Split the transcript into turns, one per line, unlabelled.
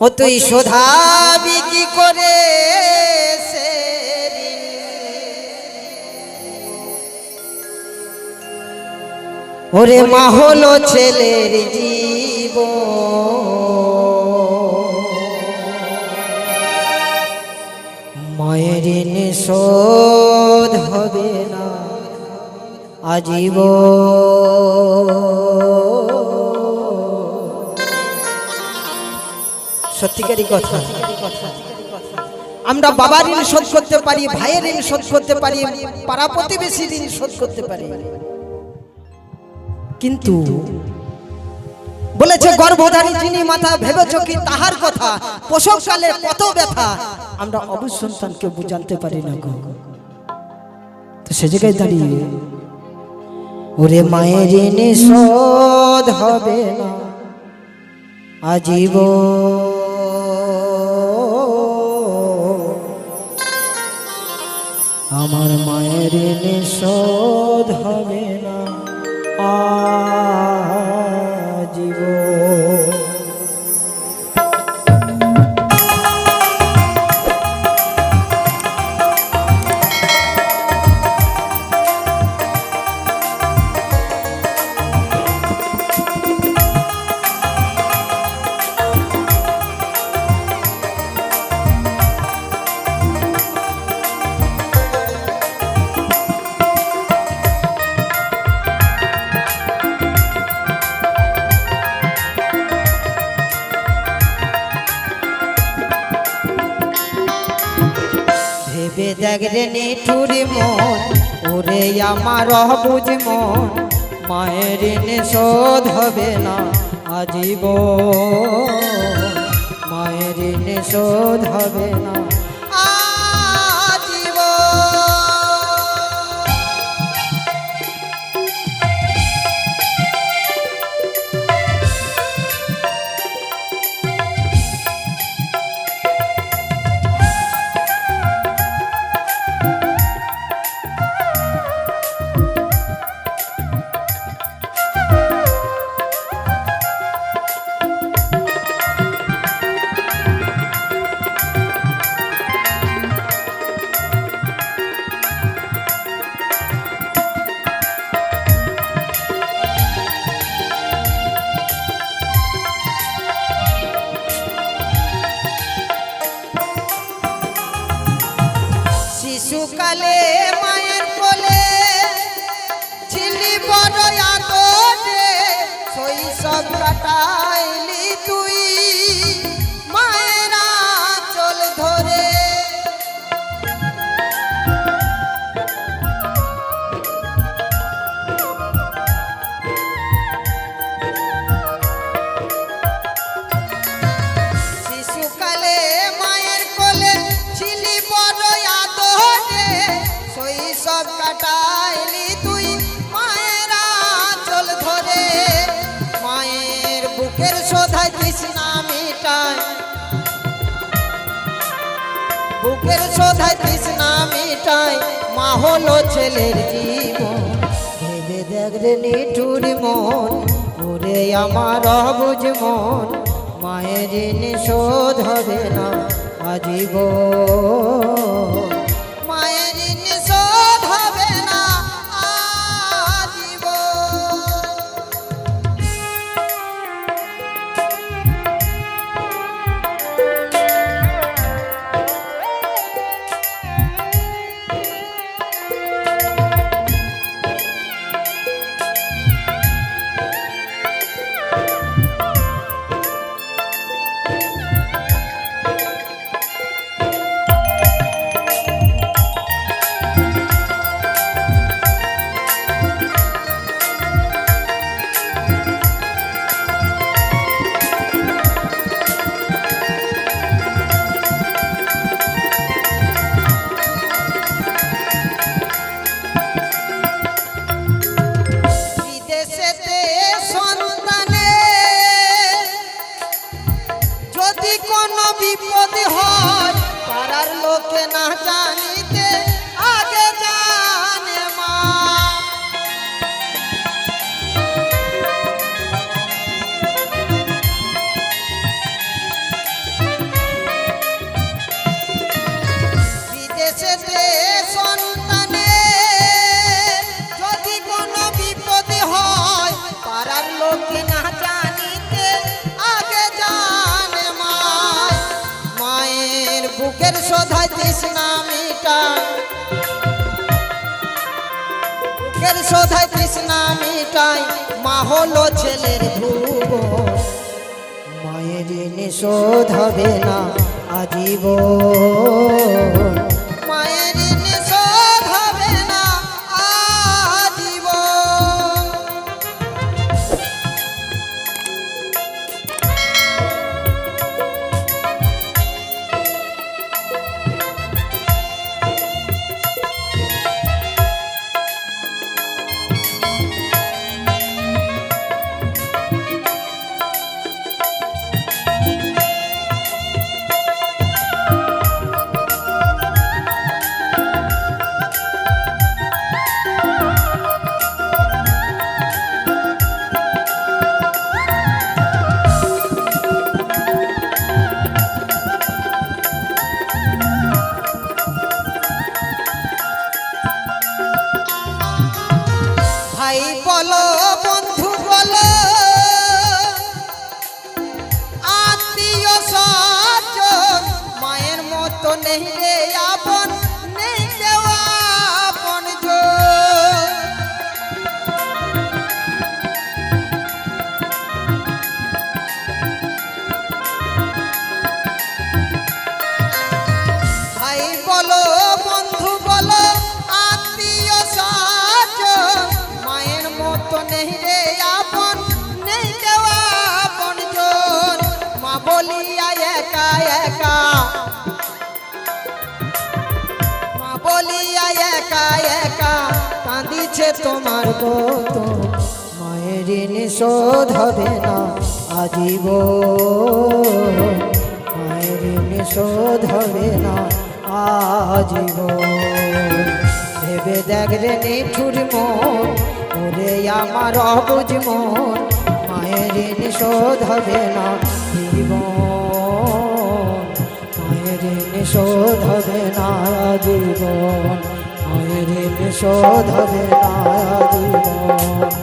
ও তুই শোধাবি কি করে ওরে মা হলো ছেলের জীব মায়ের শোধ হবে না। আজীব সত্যিকারই কথা। আমরা বাবার ঋণ শোধ করতে পারি, ভাইয়ের ঋণ শোধ করতে পারি, পাড়া প্রতিবেশী ঋণ শোধ করতে পারি। কিন্তু বলেছে গর্ভধারী যিনি মাথা ভেবেছ কি তাহার কথা, প্রসবকালে কত ব্যথা, আমরা অবসন্তানকে বুঝাতে পারি না গো। তো সে জায়গায় দাঁড়িয়ে, ওরে মায়ের ঋণ শোধ হবে না আজীব আমার মায়ের নিষোধ হবে না। আজীব দেখ রে নিঠুরি মন, ওরে আমার অবুঝ মন, মায়ের শোধ হবে না আজীব মায়ের ঋণ শোধ হবে না। vale. শৈশব কাটাইলি তুই। মায়ের চল ধরে, মায়ের বুকের শোধায় তৃষ্ণা মিটায়। বুকের শোধায় তৃষ্ণা মিটায়। মা হলো ছেলের জীবন। ভেবে দেখ রে নিঠুর মন, ওরে আমার অবুঝ মন। মায়ের ঋণ শোধ হবে না আজীব বিপদ হয় পাড়ার লোকে না জানিতে মায়ের বুকের শোধায় তৃষ্ণা মিটা। বুকের শোধায় তৃষ্ণা মিটাই, মা হলো ছেলের ভুব। মায়ের নিষোধ হবে না আজীব ভাই বলো তোমার কত মায়ের শোধ হবে না আজীব মায়ের শোধ হবে না আজীব ভেবে দেখ রে নিঠুর মন, ওরে আমার অবুঝ মন। মায়ের শোধ হবে না জীবন মায়ের শোধ হবে না জীবন মায়ের ঋণ শোধ হবে না জীবন